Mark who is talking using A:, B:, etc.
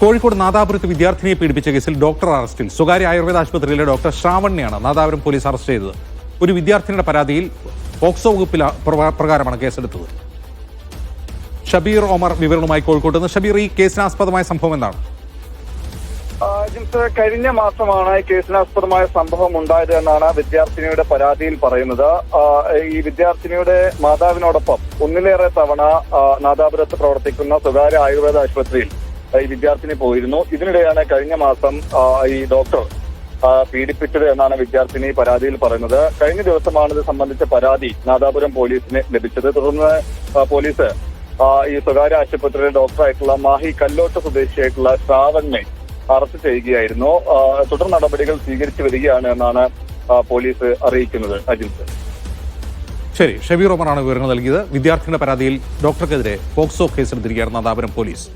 A: കോഴിക്കോട് നാദാപുരത്ത് വിദ്യാർത്ഥിനിയെ പീഡിപ്പിച്ച കേസിൽ ഡോക്ടർ അറസ്റ്റിൽ സ്വകാര്യ ആയുർവേദ ആശുപത്രിയിലെ ഡോക്ടർ ശ്രാവണിയാണ് നാദാപുരം പോലീസ് അറസ്റ്റ് ചെയ്തത്. ഒരു വിദ്യാർത്ഥിനിയുടെ പരാതിയിൽ പോക്സോ വകുപ്പിൽ പ്രകാ- പ്രകാരമാണ് കേസെടുത്തത്. ഷബീർ ഒമർ വിവരണവുമായി കോഴിക്കോട്ട് നിന്ന് ഷബീർ ഈ കേസിനാസ്പദമായ സംഭവം എന്താണ്?
B: കഴിഞ്ഞ മാസമാണ് കേസിനാസ്പദമായ സംഭവം ഉണ്ടായത് എന്നാണ് വിദ്യാർത്ഥിനിയുടെ പരാതിയിൽ പറയുന്നത്. ഈ വിദ്യാർത്ഥിനിയുടെ മാതാവിനോടൊപ്പം ഒന്നിലേറെ തവണ നാദാപുരത്ത് പ്രവർത്തിക്കുന്ന സ്വകാര്യ ആയുർവേദ ആശുപത്രിയിൽ ഈ വിദ്യാർത്ഥിനി പോയിരുന്നു. ഇതിനിടെയാണ് കഴിഞ്ഞ മാസം ഈ ഡോക്ടർ പീഡിപ്പിച്ചത് എന്നാണ് വിദ്യാർത്ഥിനി പരാതിയിൽ പറയുന്നത്. കഴിഞ്ഞ ദിവസമാണ് ഇത് സംബന്ധിച്ച പരാതി നാദാപുരം പോലീസിന് ലഭിച്ചത്. തുടർന്ന് പോലീസ് ഈ സ്വകാര്യ ആശുപത്രിയിലെ ഡോക്ടറായിട്ടുള്ള മാഹി കല്ലോട്ട് സ്വദേശിയായിട്ടുള്ള ശ്രാവണിനെ അറസ്റ്റ് ചെയ്യുകയായിരുന്നു. തുടർ നടപടികൾ സ്വീകരിച്ചു വരികയാണ് എന്നാണ് പോലീസ് അറിയിക്കുന്നത്. അജിത്
A: ശരി ഷബീർ ഒമറാണ് വിവരങ്ങൾ നൽകിയത്. വിദ്യാർത്ഥിയുടെ പരാതിയിൽ ഡോക്ടർക്കെതിരെ പോക്സോ കേസെടുത്തിരിക്കുകയാണ് നാദാപുരം പോലീസ്.